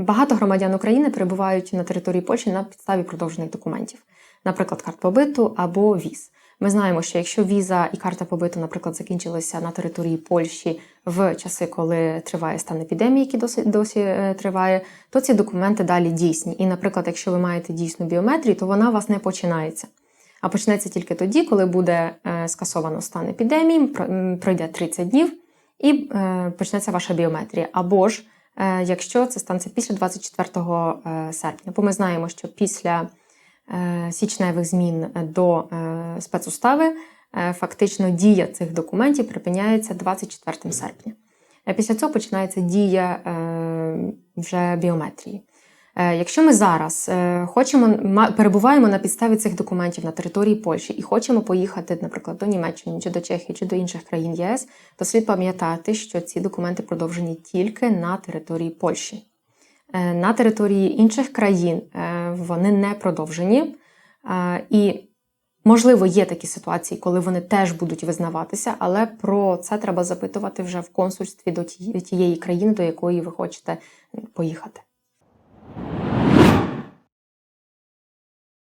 Багато громадян України перебувають на території Польщі на підставі продовжених документів, наприклад, карт побиту або віз. Ми знаємо, що якщо віза і карта побиту, наприклад, закінчилися на території Польщі в часи, коли триває стан епідемії, який досі досі е, триває, то ці документи далі дійсні. І, наприклад, якщо ви маєте дійсну біометрію, то вона у вас не починається. А почнеться тільки тоді, коли буде е, скасовано стан епідемії, пройде 30 днів і е, почнеться ваша біометрія. Або ж якщо це станеться після 24 е, серпня. Бо ми знаємо, що після е, січневих змін до е, спецустави е, фактично дія цих документів припиняється 24 серпня. Е, Після цього починається дія е, вже біометрії. Е, Якщо ми зараз е, хочемо перебуваємо на підставі цих документів на території Польщі і хочемо поїхати, наприклад, до Німеччини чи до Чехії чи до інших країн єС, то слід пам'ятати, що ці документи продовжені тільки на території Польщі. Е, На території інших країн вони не продовжені. І, можливо, є такі ситуації, коли вони теж будуть визнаватися, але про це треба запитувати вже в консульстві до тієї країни, до якої ви хочете поїхати.